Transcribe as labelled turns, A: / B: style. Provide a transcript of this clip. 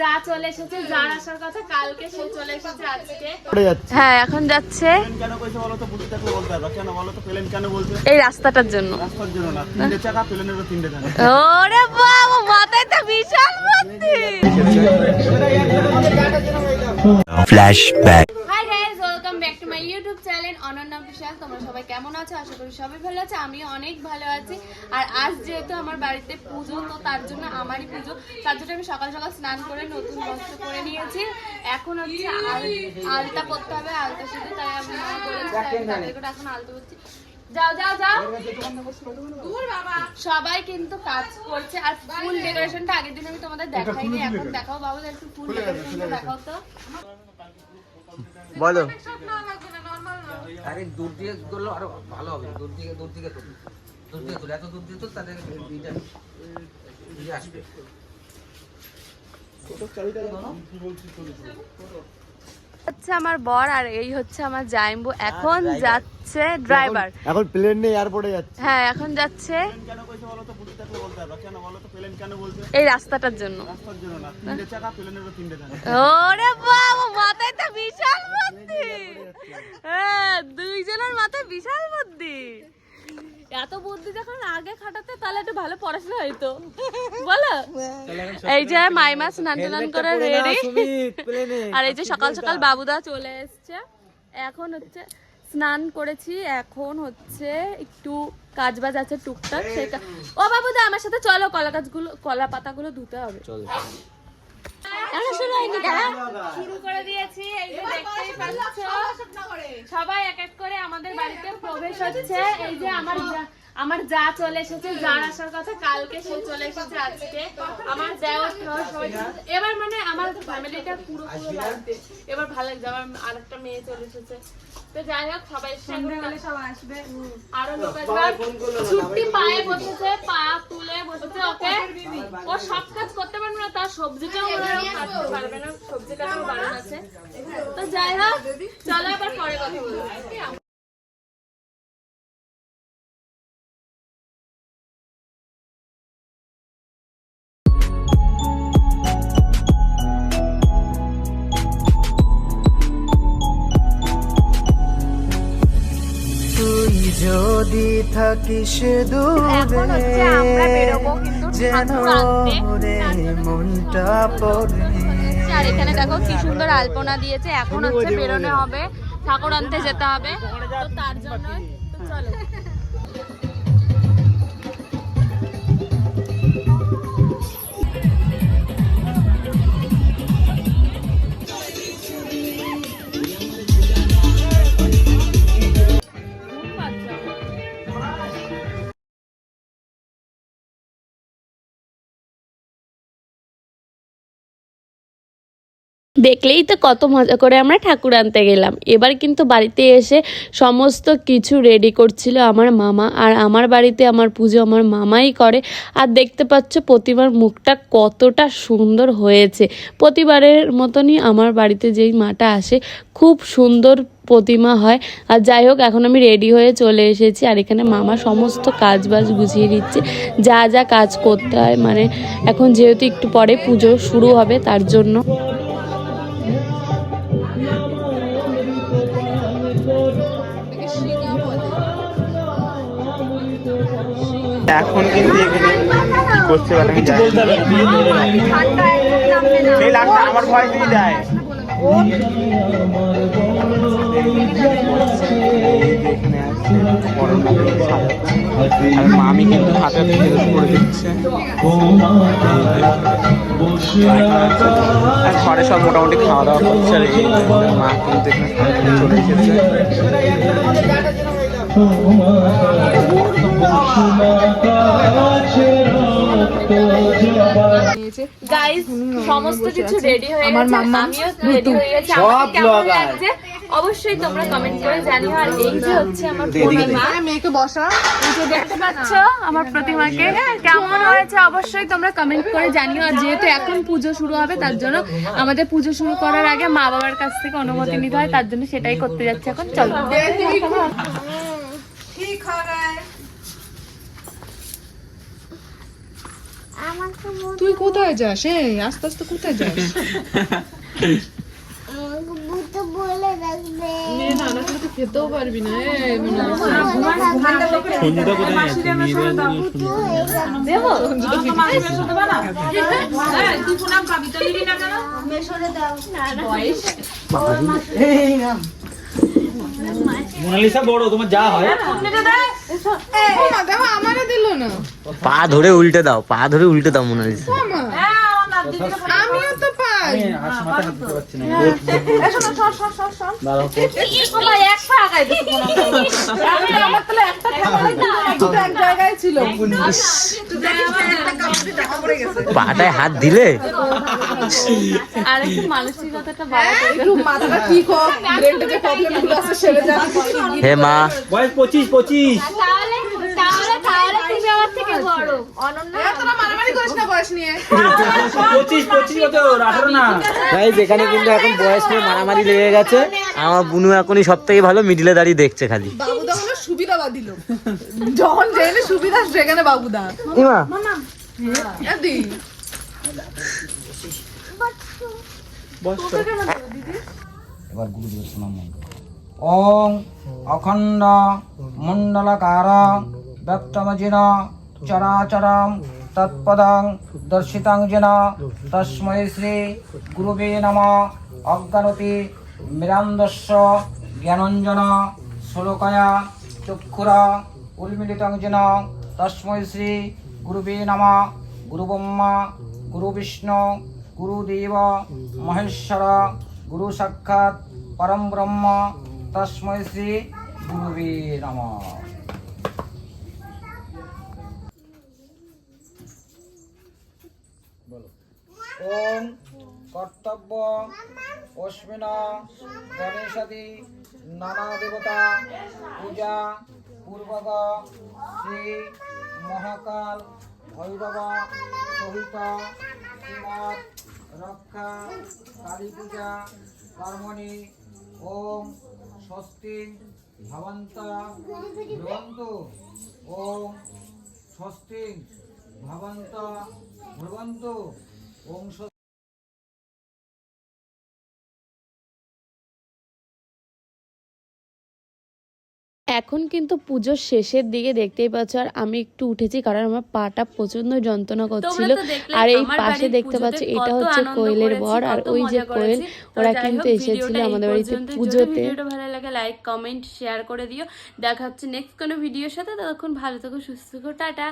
A: যা চলে এসেছে যার আসার কথা কালকে সে চলে এসেছে আজকে। হ্যাঁ এখন যাচ্ছে।
B: কেন কইছে বলো তো বুঝতে থাকলে বলতে পারবা কেন বলো তো প্লেন কেন বলছে?
A: এই রাস্তাটার জন্য।
B: রাস্তার জন্য না তিনটে চাকা প্লেনেরও তিনটে চাকা।
A: ওরে বাবা মাথায় তো বিশাল বুদ্ধি।
C: Flashback.
A: অনন্যা বিশাল তোমরা সবাই কেমন আছো? আশা করি সবাই ভালো আছে আমি অনেক ভালো আছি। আর আজ যেহেতু আমার বাড়িতে পুজো তো তার জন্য আমারই পুজো। তার জন্য আমি সকাল সকাল স্নান করে নতুন বস্ত্র করে নিয়েছি। এখন হচ্ছে আল- আলতা করতে হবে আলতা শুধু তাই আমি এখন আলতা করছি যাও যাও যাও। সবাই কিন্তু কাজ করছে আর ফুল ডেকোরেশনটা আগের দিন আমি তোমাদের দেখাইনি এখন দেখাও বাবু একটু ফুল ডেকোরেশনটা দেখাও তো।
B: বলো।
D: আরে দূর দিয়ে করলে আরও ভালো হবে দূর দিকে দূর দিকে তো দূর দিয়ে তুলে এত দূর দিয়ে তো তাদের আসবে।
A: হচ্ছে আমার বর আর এই হচ্ছে আমার জাইম্বু। এখন যাচ্ছে ড্রাইভার
B: এখন প্লেন নেই এয়ারপোর্টে যাচ্ছে।
A: হ্যাঁ এখন যাচ্ছে।
B: প্লেন কেন কইছে বলো তো বুদ্ধি থাকলে বলতে পারবা কেন বলো তো প্লেন কেন বলছে?
A: এই রাস্তাটার জন্য। ওরে তো বিশাল বুদ্ধি। হ্যাঁ দুইজনের মাথায় বিশাল বুদ্ধি। এত বুদ্ধি যখন আগে খাটাতে তাহলে একটু ভালো পড়াশোনা হইতো। বলো? এই যে মাইমা স্নান টান করে রেডি আর এই যে সকাল সকাল বাবুদা চলে এসছে। এখন হচ্ছে স্নান করেছি এখন হচ্ছে একটু কাজ বাজ আছে টুকটাক সেটা ও বাবুদা আমার সাথে চলো কলা গাছগুলো কলা পাতাগুলো ধুতে হবে। শুরু হয়নি? শুরু করে দিয়েছি এই যে দেখতেই পাচ্ছ। সবাই এক এক করে আমাদের বাড়িতে প্রবেশ হচ্ছে। এই যে আমার আমার যা চলে এসেছে যার আসার কথা কালকে সে চলে এসেছে আজকে। আমার দেওয়ার সবাই এবার মানে আমার ফ্যামিলিটা পুরো পুরো লাগবে এবার ভালো লাগছে আমার আরেকটা মেয়ে চলে এসেছে। তো যাই হোক সবাই সব আসবে। আরও লোক ছুটি পায়ে বসেছে পা তুলে বসেছে ওকে? ও সব কাজ করতে পারবে না তার সবজিটাও কাটতে পারবে না সবজি কাটাও বারণ আছে তো যাই হোক চলো আবার পরে কথা বলব
E: যদি থাকিস
A: দূরে
E: যেন মনটা পড়ে।
A: আর এখানে দেখো কি সুন্দর আলপনা দিয়েছে। এখন হচ্ছে বেরোনো হবে ঠাকুর আনতে যেতে হবে। তো তার জন্য চলো। দেখলেই তো কত মজা করে আমরা ঠাকুর আনতে গেলাম। এবার কিন্তু বাড়িতে এসে সমস্ত কিছু রেডি করছিল আমার মামা। আর আমার বাড়িতে আমার পুজো আমার মামাই করে। আর দেখতে পাচ্ছ প্রতিমার মুখটা কতটা সুন্দর হয়েছে। প্রতিবারের মতনই আমার বাড়িতে যেই মাটা আসে, খুব সুন্দর প্রতিমা হয়। আর যাই হোক, এখন আমি রেডি হয়ে চলে এসেছি। আর এখানে মামা সমস্ত কাজ বাজ গুছিয়ে দিচ্ছে। যা যা কাজ করতে হয়। মানে এখন যেহেতু একটু পরে পুজো শুরু হবে, তার জন্য
B: এখন কিন্তু এখানে কি করছে বলে আমি জানি না। এই লাস্টে আমার ভয় দিয়ে দেয়। আর মামি কিন্তু হাতে হেল্প করে দিচ্ছে আর ঘরে সব মোটামুটি খাওয়া দাওয়া করছে আর মা কিন্তু এখানে চলে এসেছে
A: গাইস সমস্ত কিছু রেডি হয়ে গেছে আমিও রেডি হয়ে গেছি। আমাকে কেমন লাগছে? অবশ্যই তোমরা কমেন্ট করে জানিও। আর এই যে হচ্ছে আমার প্রতিমা। মেয়েকে বসা। এই যে দেখতে পাচ্ছ আমার প্রতিমাকে। কেমন হয়েছে? অবশ্যই তোমরা কমেন্ট করে জানিও। আর যেহেতু এখন পুজো শুরু হবে তার জন্য আমাদের পুজো শুরু করার আগে মা বাবার কাছ থেকে অনুমতি নিতে হয়। তার জন্য সেটাই করতে যাচ্ছে এখন। চলো।
C: তুই কোথায় যাস? এই আস্তে আস্তে কোথায় যাস? নে না না তুই খেতেও পারবি না। এই
F: মোনালিসা বড় তোমার যা হয়।
C: মা দেখো আমারও দিল না
G: পা ধরে উল্টে দাও পা ধরে উল্টে দাও মনে হচ্ছে
C: আমিও তো
F: আমি হাত মাথা হাত দিতে পারছি না। দাঁড়াও
C: দুটো এক জায়গায় ছিল।
G: পাটায় হাত দিলে?
A: আর একটু মানসিকতাটা বাড়াতে
C: একটু মাথাটা ঠিক হোক। ব্রেনটা যে প্রবলেম আছে সেরে
G: হে মা।
F: বয়স পঁচিশ পঁচিশ
C: তোরা মারামারি করিস না বয়স নিয়ে।
F: পঁচিশ পঁচিশ কত আঠারো না।
G: গাইজ এখানে কিন্তু এখন বয়স নিয়ে মারামারি লেগে গেছে আমার বুনু এখনই সব থেকে ভালো মিডিলে দাঁড়িয়ে দেখছে খালি।
C: বাবুদা হলো সুবিধা দিল। যখন যেখানে সুবিধা সেখানে বাবুদা।
G: ইমা।
C: এদি
D: এবার গুরুদেবের প্রণাম মন্ত্র ওং অখণ্ড মণ্ডলাকার। ব্যক্তমজিন চরাচরম তৎপদং দর্শিতাং যেন তস্মৈ শ্রী গুরুবে নম অজ্ঞানতি মৃরান্দস্য জ্ঞানঞ্জন শ্লোকয়া চক্ষুরা উন্মিলিতং যেন তস্মৈ শ্রী গুরুবে নম গুরুব্রহ্মা গুরুবিষ্ণু গুরুদেব মহেশ্বর গুরু সাক্ষাৎ পরম ব্রহ্ম তস্মৈ শ্রী গুরুবে নমঃ ওম কর্তব্য অস্মিন গণেশাদি নানা দেবতা পূজা পূর্বক শ্রী মহাকাল ভৈরব সহিত শ্রীমৎ রক্ষা কালী পূজা কর্মণি ওম স্বস্তি ভবন্ত ভ্রবন্তু ওম স্বস্তি। ভবন্ত ওম স্বস্তি
A: এখন কিন্তু পুজোর শেষের দিকে দেখতেই পাচ্ছ আর আমি একটু উঠেছি কারণ আমার পাটা প্রচণ্ড যন্ত্রণা করছিল। আর এই পাশে দেখতে পাচ্ছ এটা হচ্ছে কোয়েলের বর আর ওই যে কোয়েল ওরা কিন্তু এসেছিল আমাদের বাড়িতে পুজোতে। ভালো লাগে লাইক কমেন্ট শেয়ার করে দিও। দেখা হচ্ছে নেক্সট কোনো ভিডিওর সাথে ততক্ষণ ভালো থেকো সুস্থ থেকো টাটা।